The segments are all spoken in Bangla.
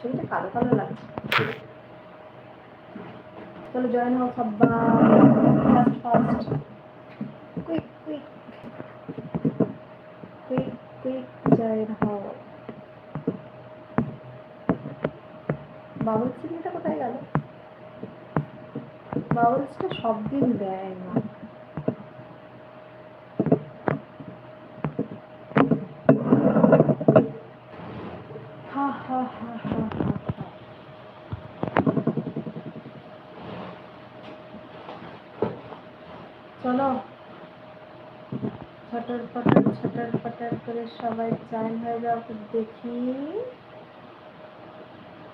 ছবিটা কালো কালো লাগছে। চলো জয়েন হও সব্বা। কুইক বাবুল কোথায় গেল? বাবলসটা সব দিন দেয় না। ছটর পটর ছটর পটর করে সবাই জয়েন হয়ে যাও দেখি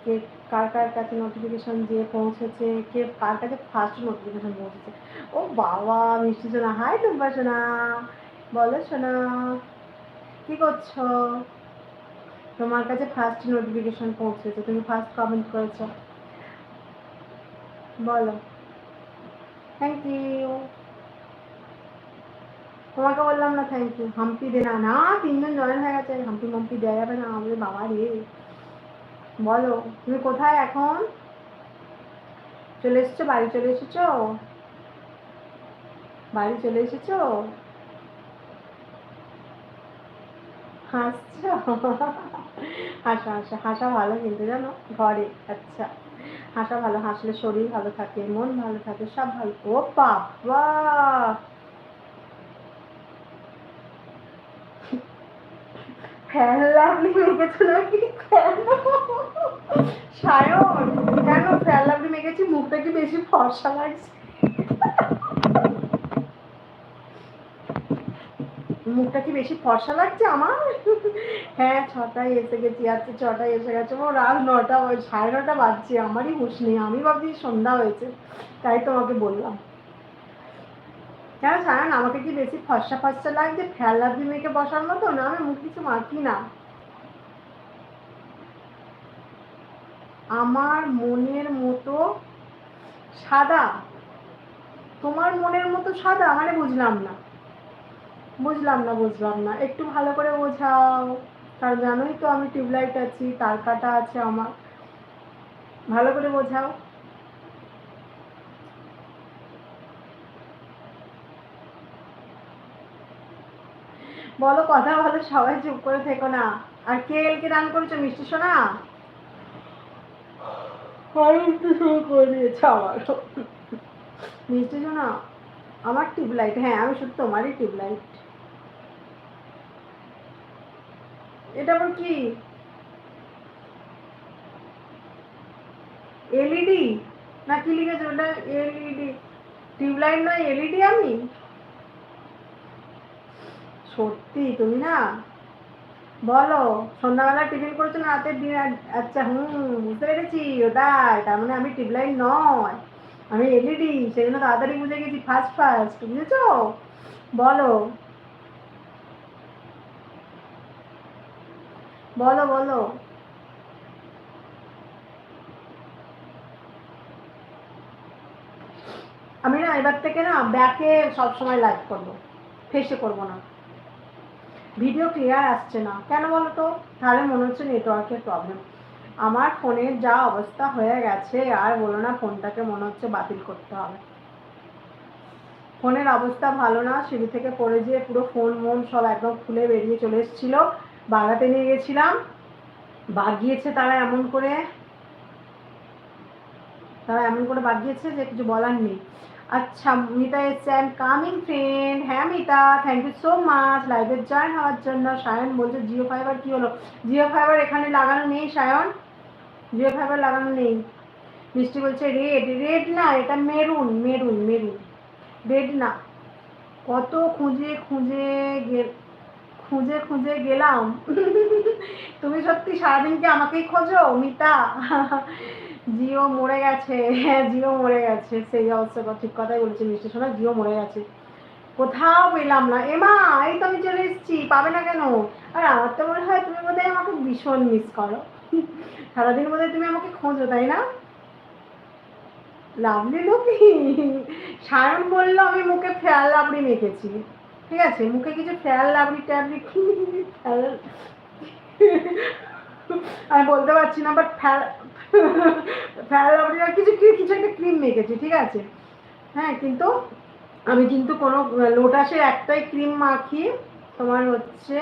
কে কার কার কাছে নোটিফিকেশন দিয়ে পৌঁছেছে, কে কার কাছে ফার্স্ট নোটিফিকেশন পৌঁছেছে। ও বাবা, মিষ্টি সোনা। হাই টুম্পা সোনা। বলো সোনা, কি করছ? তোমার কাছে ফার্স্ট নোটিফিকেশন পৌঁছেছে, তুমি ফার্স্ট কমেন্ট করেছ। বলো। থ্যাংক ইউ তোমাকে বললাম না থ্যাংক ইউ হাম্পি দে না না, তিনজন জয়েন হয়ে গেছে, হাম্পি মাম্পি দেওয়া যাবে না, আমাদের বাবা রে। বলো, তুমি কোথায় এখন? চলে এসেছ? বাড়ি চলে এসেছ? বাড়ি চলে এসেছ? হাসছো? হাসা হাসা হাসা ভালো কিন্তু জানো, ঘরে। আচ্ছা হাসা ভালো, হাসলে শরীর ভালো থাকে, মন ভালো থাকে, সব ভালো। ও বাবা! সায়ন, কেন মেখেছি মুখটা কি বেশি ফর্সা লাগছে? মুখটা কি বেশি ফর্সা লাগছে আমার? হ্যাঁ ছটায় এসে গেছি, আজকে ছটায় এসে গেছে। ও, রাত নটা, সাড়ে নটা বাজছে, আমারই হুশ নেই। আমি ভাবছি সন্ধ্যা হয়েছে, তাই তোমাকে বললাম। কেন সায়ন আমাকে কি বেশি ফর্সা ফর্সা লাগছে? লাভলি মেখে বসার মতো না, আমি মুখ কিছু মাখি না। আমার মনের মতো সাদা। তোমার মনের মতো সাদা? মানে বুঝলাম না। বুঝলাম না বুঝলাম না। একটু ভালো করে বোঝাও। কারণ জানোই তো আমি টিউবলাইট আছি, তার কাটা আছে আমার। ভালো করে বোঝাও। বলো কথা বলো সবাই চুপ করে থেকো না। আর কে এলকে রান করেছ মিষ্টি সোনা? একটু শুরু করে দিয়েছে আমার মিষ্টি সোনা আমার টিউবলাইট হ্যাঁ আমি শুধু তোমারই টিউবলাইট। এটা আবার কি? এলইডি? না কি লিখেছে? ওটা এলইডি। টিউবলাইট নয় এলইডি আমি? সত্যি, তুমি না? বলো, সন্ধ্যাবেলা টিফিন করেছ না, রাতের দিন? আচ্ছা হুম, বুঝতে পেরেছি, ওটাই। তার মানে আমি টিউবলাইট নয়। আমি এলইডি সেই জন্য তাড়াতাড়ি বুঝে গেছি ফার্স্ট ফার্স্ট বুঝেছ? বলো। বলো বলো। আমি না এবার থেকে না ব্যাকে সবসময় লাইভ করব। ফেসে করব না। ভিডিও ক্লিয়ার আসছে না। কেন বলো তো তাহলে মনে হচ্ছে নেটওয়ার্কের প্রবলেম আমার ফোনের যা অবস্থা হয়ে গেছে, আর বলো না, ফোনটাকে মনে হচ্ছে বাতিল করতে হবে। ফোনের অবস্থা ভালো না, সিঁড়ি থেকে পড়ে যেয়ে পুরো ফোন মন সব একদম খুলে বেরিয়ে চলে এসেছিল। বাগাতে নিয়ে গেছিলাম। বাগিয়েছে তারা এমন করে। তারা এমন করে বাগিয়েছে যে কিছু বলার নেই। আচ্ছা মিতা এসছে আই এম কামিং ফ্রেন্ড হ্যাঁ Mita thank you so much লাইভে জয়েন হওয়ার জন্য সায়ন বলছে জিও ফাইবার কি হলো? জিও ফাইবার এখানে লাগানো নেই, সায়ন। জিও ফাইবার লাগানো নেই। মিষ্টি বলছে রেড রেড না, এটা মেরুন মেরুন মেরুন রেড না। কত খুঁজে খুঁজে খুঁজে খুঁজে গেলাম। তুমি সত্যি সারাদিন কি আমাকেই খোঁজো, মিতা? জিও মরে গেছে। হ্যাঁ জিও মরে গেছে। সেই অবস্থা ঠিক কথাই বলছি মিষ্টি শোনা জিও মরে গেছে। কোথাও পেলাম না। এমা, এই তো আমি চলে এসেছি, পাবে না কেন? আর আমার তো মনে হয় তুমি বোধহয় আমাকে ভীষণ মিস করো। সারাদিন বোধহয় তুমি আমাকে খোঁজো, তাই না? লাভলি লুকি সায়ন বলল, আমি মুখে ফেয়াল লাবড়ি মেখেছি। ঠিক আছে? মুখে কিছু ফেয়াল লাবড়ি ট্যাবড়ি ফেয়ার আমি বলতে পারছি না বাট ফ্যারালাভলি কিছু কিছু একটা ক্রিম মেখেছি, ঠিক আছে? হ্যাঁ কিন্তু আমি কিন্তু কোনো, লোটাসের একটাই ক্রিম মাখি, তোমার হচ্ছে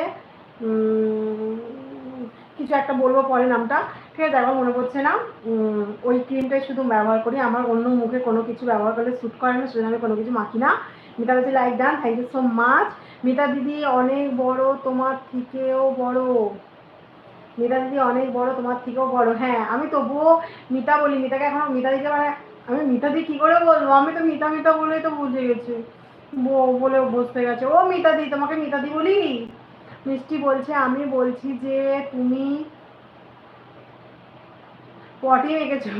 কিছু একটা বলব পরে নামটা। ঠিক আছে মনে পড়ছে না। ওই ক্রিমটাই শুধু ব্যবহার করি। আমার অন্য মুখে কোনো কিছু ব্যবহার করলে শ্যুট করে না, সেজন্য আমি কোনো কিছু মাখি না। মিতা বলছে like done thank you so much Mita দিদি, অনেক বড়, তোমার থেকেও বড়। মিতা দিদি অনেক বড়, তোমার থেকেও বড়। হ্যাঁ আমি তবুও মিতা বলি, মিতাকে এখনও মিতা দিকে মানে আমি মিতা দি কি করে বলব? আমি তো মিতা মিতা বলেই তো বুঝে গেছি। বলে বসতে গেছে। ও মিতা দি তোমাকে মিতা দি বলি? মিষ্টি বলছে, আমি বলছি যে তুমি পটি মেখেছো।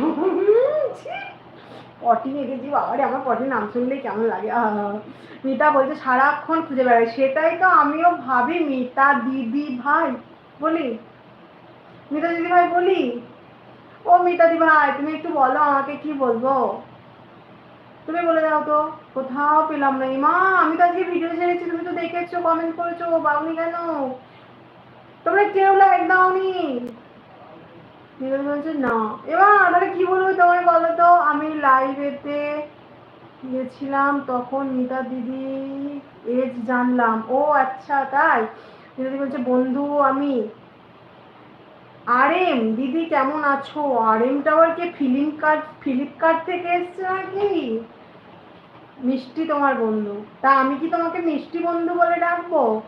পটি মেখেছি, বাবারে, আমার পটির নাম শুনলেই কেমন লাগে? মিতা বলছে, সারাক্ষণ খুঁজে বেড়াই সেটাই তো আমিও ভাবি, মিতা দিদি ভাই, বলি। মিতা দিদি ভাই বলি? ও মিতা দি ভাই, তুমি একটু বলো আমাকে কি বলব? তুমি বলে দাও তো, কোথাও পেলাম না। মা আমি তো আজকে ভিডিও ছেড়েছি, তুমি তো দেখেছ কমেন্ট করেছ বাউনি কেন? তোমরা কেউ লাইক দাওনি। মিতা বলছে, না। এবার তাহলে কি বলব তোমায় বলো তো? আমি লাইভেতে গেছিলাম তখন মিতা দিদি এজ জানলাম। ও আচ্ছা তাই? মিতা দিদি বলছে, বন্ধু আমি। আরেম দিদি কেমন আছো? আরেম টাওয়ার কে ফ্লিপকার্ট ফ্লিপকার্ট থেকে এসছে নাকি? মিষ্টি তোমার বন্ধু। তা আমি কি তোমাকে মিষ্টি বন্ধু বলে ডাকবো?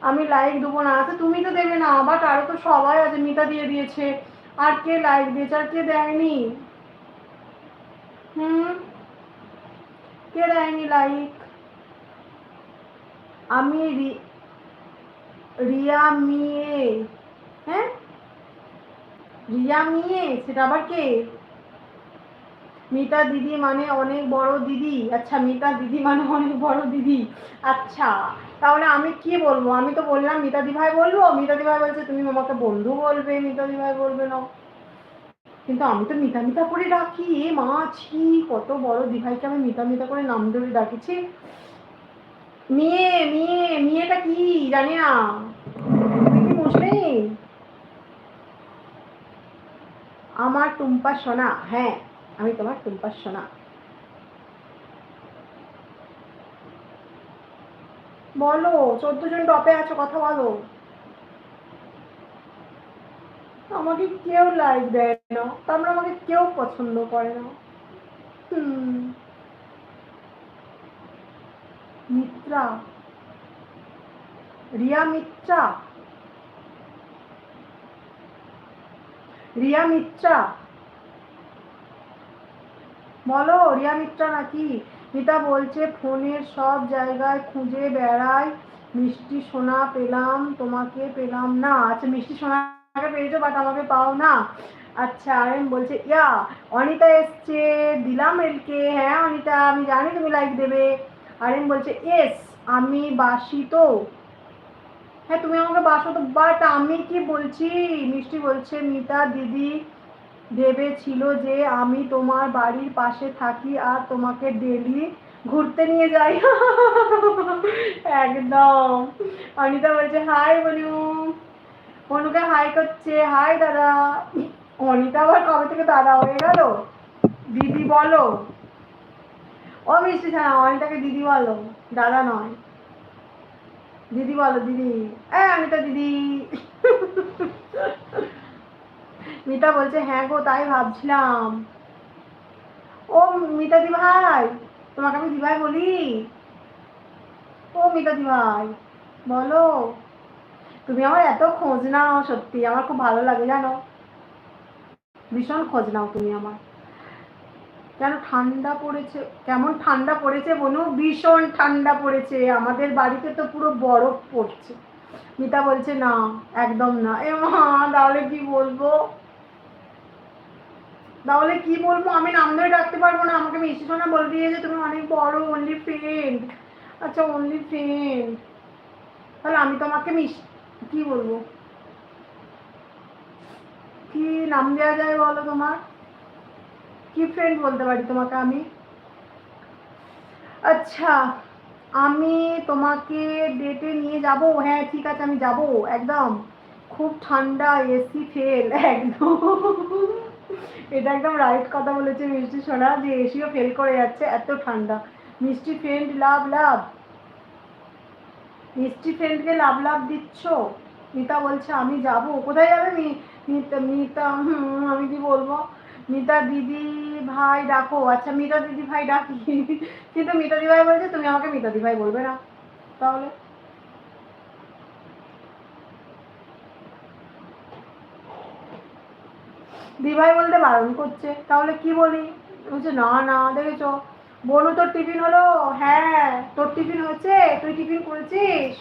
আমি লাইক দেবো না। আচ্ছা তুমি তো দেবে না বাট আরও তো সবাই আছে, মিতা দিয়ে দিয়েছে। আর কে লাইক দিয়েছে, আর কে দেয়নি? হুম? কে দেয়নি লাইক আমি রিয়া মিয়ে। হ্যাঁ? রিয়া মিয়ে, সেটা আবার কে? মিতা দিদি মানে অনেক বড় দিদি। আচ্ছা মিতা দিদি মানে অনেক বড় দিদি। আচ্ছা তাহলে আমি কি বলব? আমি তো বললাম মিতা দি ভাই বলব মিতা দি ভাই বলছে, তুমি আমাকে বন্ধু বলবে। মিতা দিভাই বলবে না কিন্তু আমি তো মিতা মিতা করে ডাকি। এ মা, ছি, কত বড় দিভাইকে আমি মিতা মিতা করে নাম ধরে ডাকিছি মেয়ে মেয়ে, মেয়েটা কি? জানি না কি মুসলিম আমার টুম্পা সোনা হ্যাঁ আমি তোমার টুম্পা সোনা। বলো, চোদ্দ জন টপে আছো, কথা বলো। আমাকে কেউ লাইক দেয় না, তারপরে আমাকে কেউ পছন্দ করে না। মিত্রা। রিয়া মিত্রা? রিয়া মিত্রা। বলো, রিয়া মিত্রা নাকি? মিতা বলছে, ফোনের সব জায়গায় খুঁজে বেড়াই। মিষ্টি সোনা পেলাম, তোমাকে পেলাম না। আচ্ছা মিষ্টি সোনাকে পেয়েছ বাট আমাকে পাও না। আচ্ছা আরেন বলছে, ইয়া, অনিতা এসছে, দিলাম এলকে। হ্যাঁ অনিতা, আমি জানি তুমি লাইক দেবে। আরেন বলছে এস আমি বাসি তো। হ্যাঁ তুমি আমাকে বাসো তো বাট আমি কি বলছি? মিষ্টি বলছে, মিতা, দিদি ভেবেছিল যে আমি তোমার বাড়ির পাশে থাকি আর তোমাকে ডেলি ঘুরতে নিয়ে যাই। একদম। অনিতা বলছে হাই বলু অনুকে হাই করছে হাই দাদা। অনিতা আবার কবে থেকে দাদা হয়ে গেল? দিদি বলো। ও মিষ্টি ছানা অনিতাকে দিদি বলো, দাদা নয়। দিদি বলো, দিদি। এই, অনিতা দিদি। মিতা বলছে হ্যাঁ গো, তাই ভাবছিলাম। ও, মিতা দি ভাই তোমাকে আমি দিভাই বলি? ও, মিতা দি ভাই বলো। তুমি আমার এত খোঁজ নাও, সত্যি, আমার খুব ভালো লাগে, জানো? ভীষণ খোঁজ নাও তুমি আমার। কেন ঠান্ডা পড়েছে? কেমন ঠান্ডা পড়েছে বনু? ভীষণ ঠান্ডা পড়েছে। আমাদের বাড়িতে তো পুরো বরফ পড়ছে। মিতা বলছে, না, একদম না। এ মা, তাহলে কি বলব? তাহলে কি বলব? আমি নাম ধরে ডাকতে পারব না। আমাকে মিষ্টি সোনা বলে দিয়েছে তুমি অনেক বড় অনলি ফ্রেন্ড আচ্ছা অনলি ফ্রেন্ড তাহলে আমি তোমাকে মিস কি বলব? কি নাম দেওয়া যায় বলো তোমার? কি ফ্রেন্ড বলতে পারি তোমাকে আমি? আচ্ছা আমি তোমাকে ডেটে নিয়ে যাব? হ্যাঁ ঠিক আছে, আমি যাব, একদম। খুব ঠান্ডা এসি ফেল একদম। এটা একদম রাইট কথা বলেছে মিষ্টি সোনা, যে এসিও ফেল করে যাচ্ছে, এত ঠান্ডা। মিষ্টি ফ্রেন্ড লাভ লাভ। মিষ্টি ফ্রেন্ডকে লাভ লাভ দিচ্ছ? মিতা বলছে, আমি যাব। কোথায় যাবে মিতা মিতা? আমি কি বলব? মিতা দিদি ভাই ডাকো। আচ্ছা মিতা দিদি ভাই ডাকি। কিন্তু মিতা দিদি ভাই বলছে, তুমি আমাকে মিতা দিদি ভাই বলবে না। তাহলে? দিভাই বলতে বারণ করছে। তাহলে কি বলি? বলছে, না না, দেখেছ? বনু, তোর টিফিন হলো? হ্যাঁ তোর টিফিন হচ্ছে তুই টিফিন করেছিস?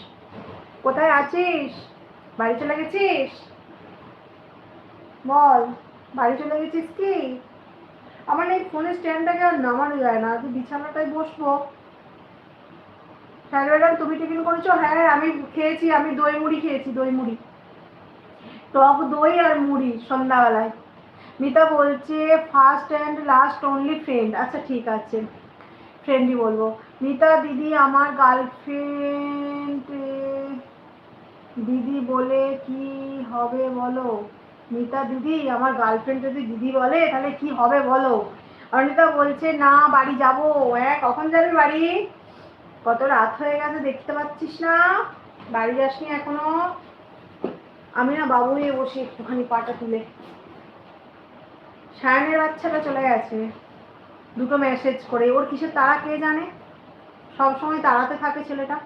কোথায় আছিস? বাড়ি চলে গেছিস বল। বাড়ি চলে গেছিস কি? আমার এই ফোনের স্ট্যান্ডটাকে আর নামানো যায় না, তুই বিছানাটায় বসবো। হ্যাঁ ম্যাডাম, তুমি টিফিন করেছ? হ্যাঁ আমি খেয়েছি, আমি দই মুড়ি খেয়েছি, দই মুড়ি। টক দই আর মুড়ি সন্ধ্যাবেলায়। মিতা বলছে first and last only friend আচ্ছা ঠিক আছে। ফ্রেন্ডই বলব। মিতা, দিদি, আমার গার্লফ্রেন্ড দিদি বলে কি হবে বলো? মিতা দিদি, আমার গার্লফ্রেন্ড যদি দিদি বলে, তাহলে কি হবে বলো? অনিতা বলছে, না, বাড়ি যাব। হ্যাঁ কখন যাবে বাড়ি? কত রাত হয়ে গেছে, দেখতে পাচ্ছিস না। বাড়ি যাসনি এখনও? আমি না বাবু নিয়ে বসি একটুখানি পাটা তুলে। সায়নের বাচ্চাটা চলে গেছে। দুটো মেসেজ করে। ওর কিসের তারা কে জানে? সব সময় তাড়াতে থাকে ছেলেটা।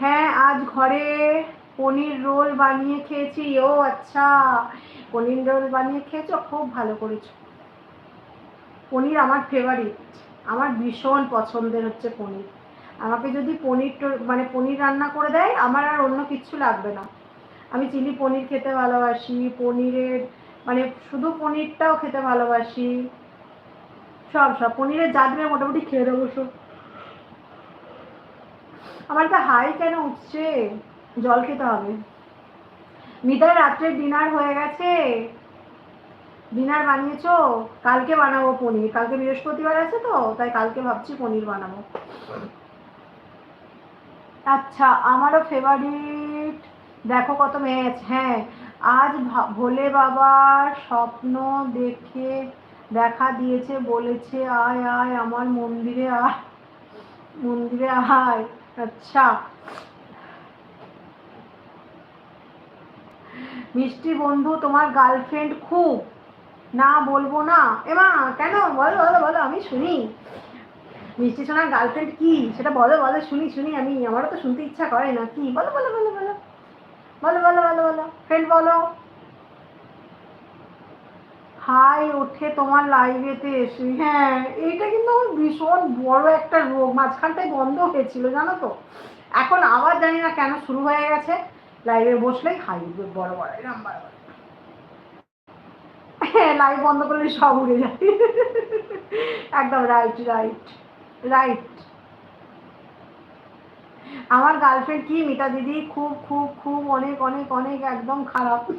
হ্যাঁ আজ ঘরে পনির রোল বানিয়ে খেয়েছি। ও আচ্ছা পনির রোল বানিয়ে খেয়েছো? খুব ভালো করেছ। পনির আমার ফেভারিট আমার ভীষণ পছন্দের হচ্ছে পনির। আমাকে যদি পনির মানে পনির রান্না করে দেয়, আমার আর অন্য কিচ্ছু লাগবে না। আমি চিলি পনির খেতে ভালোবাসি, পনিরের মানে শুধু পনিরটাও খেতে ভালোবাসি। সব সব পনিরের দেবে মোটামুটি খেয়ে দেবো, সব। আমার তো হাই কেন উঠছে? জল খেতে হবে। মিতার রাত্রে ডিনার হয়ে গেছে। ডিনার বানিয়েছো? কালকে বানাবো পনির। কালকে বৃহস্পতিবার আছে তো, তাই কালকে ভাবছি পনির বানাবো। আচ্ছা আমারও ফেভারিট দেখো কত ম্যাচ হ্যাঁ আজ ভোলে বাবার স্বপ্ন দেখে দেখা দিয়েছে, বলেছে, আয় আয়, আমার মন্দিরে আয় মন্দিরে আয়। আচ্ছা মিষ্টি বন্ধু, তোমার গার্লফ্রেন্ড খুব। না বলব না। এমা, কেন? বলো বলো বলো, আমি শুনি। মিষ্টি সোনার গার্লফ্রেন্ড কি? সেটা বলো বলো, শুনি শুনি। আমি, আমারও তো শুনতে ইচ্ছা করে না। কি? বলো বলো বলো বলো। বলো বলো বলো বলো। ফ্রেন্ড বলো। হাই, ওঠে তোমার লাইভেতে এসে। হ্যাঁ এইটা কিন্তু আমার ভীষণ বড় একটা রোগ। মাঝখানটায় বন্ধ হয়েছিল, জানো তো? এখন আবার জানি না কেন শুরু হয়ে গেছে। লাইভে বসলেই হাই, বড় বড়, এরম হ্যাঁ লাইভ বন্ধ করলে সব উড়ে যায়। একদম রাইট রাইট রাইট আমার গার্লফ্রেন্ড কি, মিতা দিদি? খুব খুব খুব, অনেক অনেক অনেক, একদম খারাপ।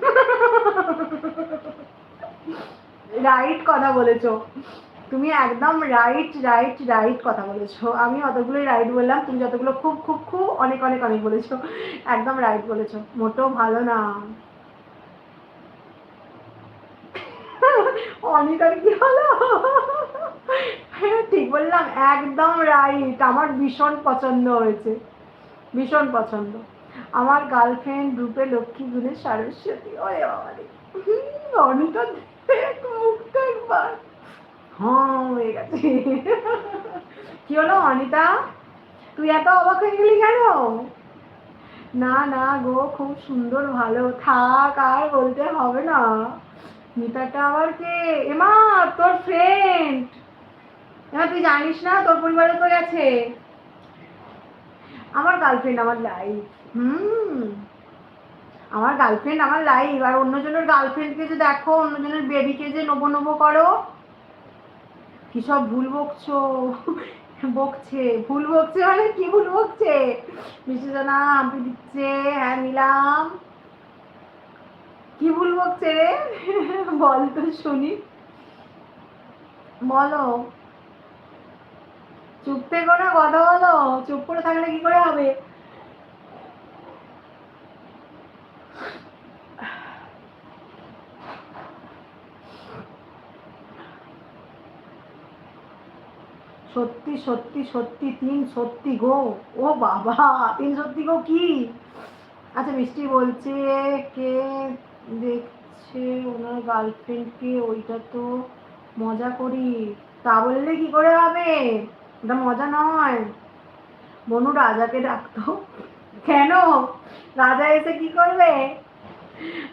রাইট কথা বলেছ। তুমি একদম রাইট রাইট রাইট কথা বলেছ। আমি অতগুলোই রাইট বললাম তুমি যতগুলো খুব খুব খুব অনেক অনেক অনেক বলেছ। একদম রাইট বলেছ। মোটেও ভালো না। অনিতার কি হলো? হ্যাঁ, ঠিক বললাম একদম রাইট আমার ভীষণ পছন্দ হয়েছে। ভীষণ পছন্দ। আমার গার্লফ্রেন্ড রূপে লক্ষ্মী গুণের সরস্বতী। ওরে বাবা অনিতা হ্যাঁ গেছে কি হলো, অনিতা? তুই এত অবাক হয়ে গেলি কেন? না না গো, খুব সুন্দর, ভালো। থাক, আর বলতে হবে না। মিতাটা আবার কে? এমা, তোর ফ্রেন্ড এমা, তুই জানিস না, তোর পরিবারে তো গেছে। আমার গার্লফ্রেন্ড আমার লাইফ হুম। আমার গার্লফ্রেন্ড আমার লাইফ আর অন্যজনের গার্লফ্রেন্ডকে যে দেখো, অন্যজনের বেবিকে যে নবো নবো করো কি সব ভুল বকছো? বকছে। ভুল বকছে মানে কি ভুল বকছে? বিশ্বজনা হাম্পি দিচ্ছে হ্যাঁ নিলাম। কি ভুল বকছে রে? বল তো শুনি। বলো। চুপ থেকো কথা বলো। চুপ করে থাকলে কি করে হবে? সত্যি সত্যি সত্যি, তিন সত্যি গো। ও বাবা, তিন সত্যি গো কি? আচ্ছা মিষ্টি বলছে, কে দেখছে ওনার গার্লফ্রেন্ডকে? ওইটা তো মজা করি। তা বললে কি করে হবে? ওটা মজা নয়। বনু রাজাকে ডাকতো। কেন? রাজা এসে কি করবে?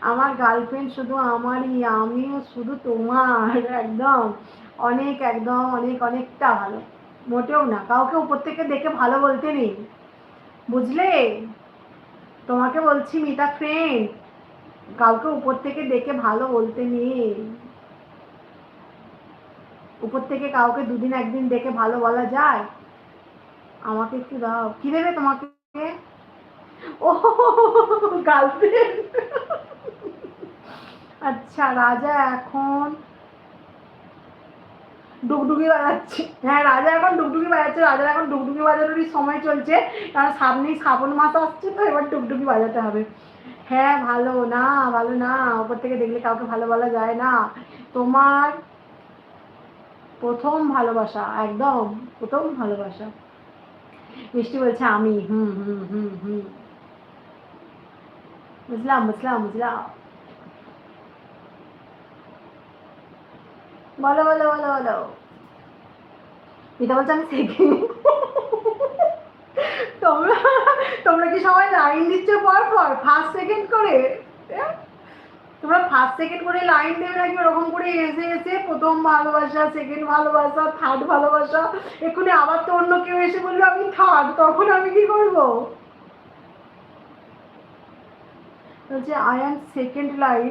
আমার গার্লফ্রেন্ড শুধু আমারই, আমিও শুধু তোমার, একদম। অনেক একদম অনেক অনেকটা ভালো। মোটেও না, কাউকে উপর থেকে দেখে ভালো বলতে নেই। বুঝলে? তোমাকে বলছি মিতা ফ্রেন্ড কাউকে উপর থেকে দেখে ভালো বলতে নেই। উপর থেকে কাউকে দুদিন একদিন দেখে ভালো বলা যায়? আমাকে একটু দাও। কি দেবে তোমাকে? ও গার্লফ্রেন্ড আচ্ছা রাজা এখন ডুগডুগি বাজাচ্ছে। হ্যাঁ রাজা এখন ডুগডুগি বাজাচ্ছে। রাজার এখন ডুগডুগি বাজানোরই সময় চলছে। কারণ সামনেই শ্রাবণ মাস আসছে তো, এবার ডুগডুগি বাজাতে হবে। হ্যাঁ ভালো না ভালো না। ওপর থেকে দেখলে কাউকে ভালো বলা যায় না। তোমার প্রথম ভালোবাসা, একদম প্রথম ভালোবাসা। মিষ্টি বলছে, আমি। হুম হুম হুম হুম। বুঝলাম বুঝলাম বুঝলাম। বলো বলো বলো বলো। মিতা বলছে, আমি সেকেন্ড তোমরা তোমরা কি সবাই লাইন দিচ্ছ পর পর? ফার্স্ট সেকেন্ড করে? তোমরা ফার্স্ট সেকেন্ড করে লাইন দেবে নাকি ওরকম করে এসে এসে প্রথম ভালোবাসা সেকেন্ড ভালোবাসা থার্ড ভালোবাসা? এক্ষুনি আবার তো অন্য কেউ এসে বলল, আমি থার্ড তখন আমি কি করব? বলছে আই অ্যাম সেকেন্ড লাইন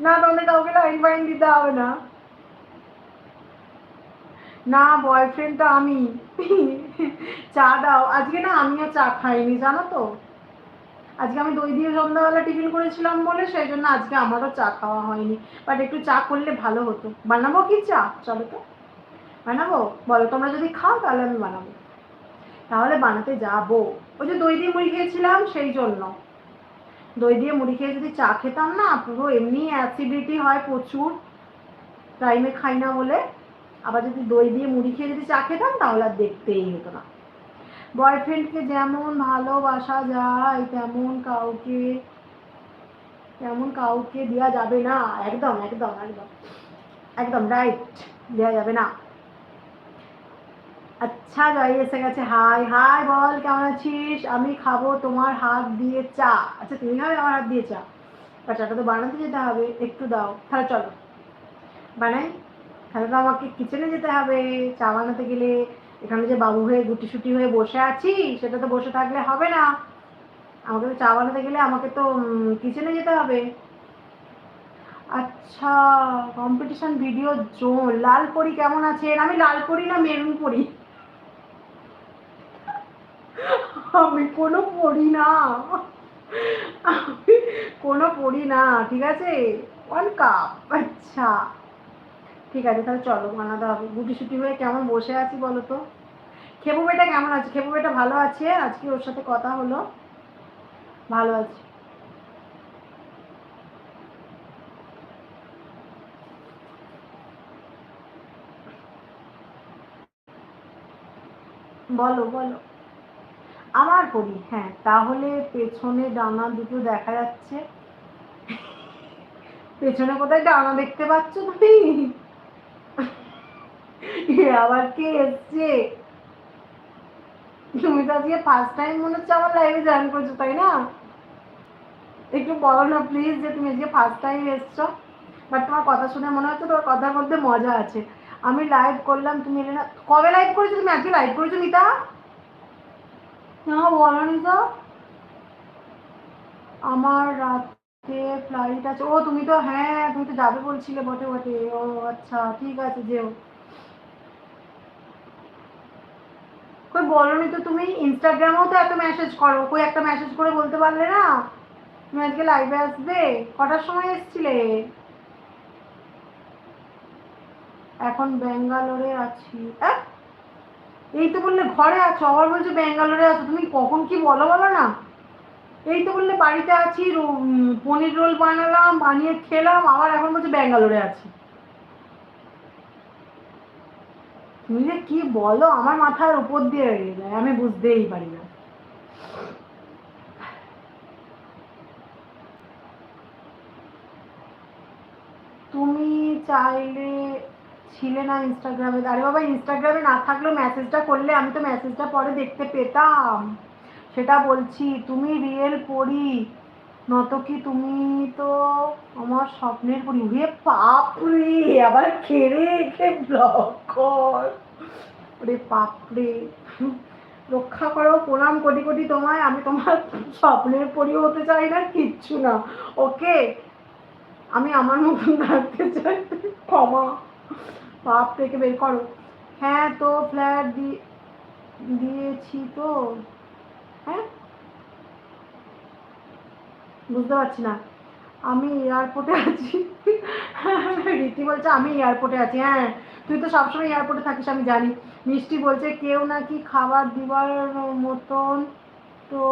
না তোমাদের কাউকে লাইন ফাইন দিতে হবে না। না বয়ফ্রেন্ড তো আমি। চা দাও। আজকে না আমিও চা খাইনি, জানো তো? আজকে আমি দই দিয়ে সন্ধ্যাবেলা টিফিন করেছিলাম বলে, সেই জন্য আজকে আমারও চা খাওয়া হয়নি। বাট একটু চা করলে ভালো হতো। বানাবো কি চা? চলো তো। বানাবো? বলো, তোমরা যদি খাও তাহলে আমি বানাবো। তাহলে বানাতে যাব। ওই যে দই দিয়ে মুড়ি খেয়েছিলাম, সেই জন্য। দই দিয়ে মুড়ি খেয়ে যদি চা খেতাম না, পুরো এমনি অ্যাসিডিটি হয় প্রচুর। টাইমে খাই না বলে। আবার যদি দই দিয়ে মুড়ি খেয়ে যদি চা খেতাম, তাহলে আর দেখতেই হতো না। বয়ফ্রেন্ডকে যেমন ভালোবাসা যায়, তেমন কাউকে তেমন কাউকে দেওয়া যাবে না। একদম একদম একদম। একদম রাইট দেওয়া যাবে না। আচ্ছা যাই এসে গেছে। হাই হাই বল, কেমন আছিস? আমি খাব তোমার হাত দিয়ে চা। আচ্ছা তুমি খাবে আমার হাত দিয়ে চা? বা চাটা তো বানাতে যেতে হবে, একটু দাও। তাহলে চলো। বানাই। তাহলে তো আমাকে কিচেনে যেতে হবে। চা বানাতে গেলে এখানে যে বাবু হয়ে গুটি সুটি হয়ে বসে আছি, সেটা তো বসে থাকলে হবে না। আমাকে তো চা বানাতে গেলে আমাকে তো কিচেনে যেতে হবে। আচ্ছা কম্পিটিশন ভিডিও জোন লাল পরি কেমন আছেন? আমি লাল পরি না মেরুন পরি? আমি কোনো পড়ি না। আমি কোনো পড়ি না, ঠিক আছে? ওয়ান কাপ আচ্ছা। ঠিক আছে, তাহলে চলো, বানাতে হবে। গুটি সুটি হয়ে কেমন বসে আছি বলো তো? খেপু বেটা কেমন আছে? খেপু বেটা ভালো আছে? আজকে ওর সাথে কথা হলো। ভালো আছে। বলো বলো। আমার পরি হ্যাঁ তাহলে পেছনে ডানা দুটো দেখা যাচ্ছে। পেছনে কোথায় ডানা দেখতে পাচ্ছ তুমি? আবার কে এসছে? তুমি তো আজকে ফার্স্ট টাইম মনে হচ্ছে আমার লাইভে জয়েন করছ, তাই না? একটু বলো না প্লিজ যে তুমি আজকে ফার্স্ট টাইম এসছো। বাট তোমার কথা শুনে মনে হচ্ছে তোমার কথার মধ্যে মজা আছে। আমি লাইভ করলাম, তুমি কবে লাইভ করেছ তুমি? আজকে লাইভ করেছ মিতা? না বলো নিতা আমার রাতে ফ্লাইট আছে। ও, তুমি তো হ্যাঁ তুমি তো যাবে বলছিলে বটে বটে। ও আচ্ছা ঠিক আছে, যেও। কই বলনি তো তুমি ইনস্টাগ্রামেও তো এত মেসেজ করো। কই একটা মেসেজ করে বলতে পারলে না? তুমি আজকে লাইভে আসবে? কটার সময় এসছিলে? এখন ব্যাঙ্গালোরে আছি। আহ? এই তো বললে ঘরে আছো, আবার বলছো ব্যাঙ্গালোরে আছো, তুমি কখন কি বলো বলো না? এই তো বললে বাড়িতে আছি পনির রোল বানালাম, বানিয়ে খেলাম, আবার এখন বলছে ব্যাঙ্গালোরে আছি। তুমি যে কি বলো, আমার মাথার উপর দিয়ে বেরিয়ে যায়, আমি বুঝতেই পারি না। তুমি চাইলে ছিলে না ইনস্টাগ্রামে আরে বাবা ইনস্টাগ্রামে না থাকলেও মেসেজটা করলে আমি তো মেসেজটা পরে দেখতে পেতাম। সেটা বলছি, তুমি রিয়েল পড়ি নত কি তুমি তো আমার স্বপ্নের পড়ি রে বাপরে, আবার খেড়ে ব্লক কর। ওরে বাপরে, রক্ষা করো, প্রণাম কোটি কোটি তোমায়, আমি তোমার স্বপ্নের পরিও হতে চাই না, কিচ্ছু না। ওকে, আমি আমার মতন থাকতে চাই, ক্ষমা। পাপ থেকে বের করো। হ্যাঁ তো ফ্ল্যাট দিয়েছি তো। হ্যাঁ? বুঝতে পারছি না। আমি এয়ারপোর্টে আছি। রীতি বলছে আমি এয়ারপোর্টে আছি। হ্যাঁ তুই তো সবসময় এয়ারপোর্টে থাকিস, আমি জানি। মিষ্টি বলছে, কেউ নাকি খাবার দিবার মতন তো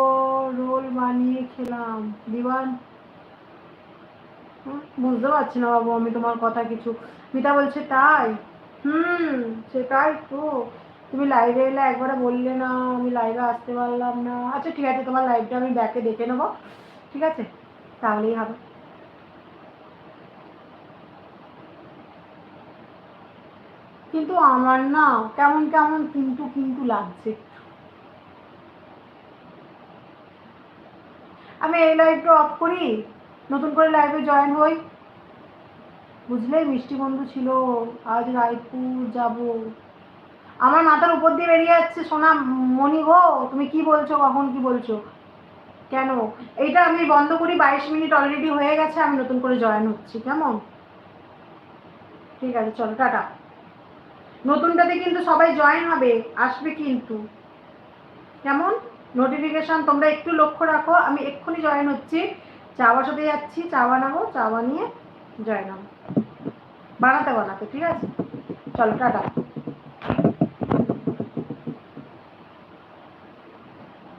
রোল বানিয়ে খেলাম। দিবার বুঝতে পারছি না বাবু, আমি তোমার কথা কিছু। মিতা বলছে তাই? হুম সেটাই তো। তুমি লাইভে এলে একবারে বললে না, আমি লাইভে আসতে পারলাম না। আচ্ছা ঠিক আছে, তোমার লাইভটা আমি ব্যাকে দেখে নেব। ঠিক আছে? তাহলেই হবে। কিন্তু আমার না কেমন কেমন কিন্তু কিন্তু লাগছে। আমি এই লাইভটা অফ করি? নতুন করে লাইভে জয়েন হই। বুঝলে মিষ্টি বন্ধু ছিল, আজ রায়পুর যাব। আমার মাথার উপর দিয়ে বেরিয়ে যাচ্ছে, সোনা, মণি গো, তুমি কি বলছো, কখন কি বলছো? কেন? এইটা আমি বন্ধ করি, বাইশ মিনিট অলরেডি হয়ে গেছে, আমি নতুন করে জয়েন হচ্ছি, কেমন? ঠিক আছে, চলো, টাটা। নতুনটাতে কিন্তু সবাই জয়েন হবে, আসবে কিন্তু। কেমন? নোটিফিকেশন তোমরা একটু লক্ষ্য রাখো, আমি এক্ষুনি জয়েন হচ্ছি। চা বসাতে যাচ্ছি চা বানাবো চা বানিয়ে জয়নাম বানাতে বানাতে ঠিক আছে? চলো টাটা।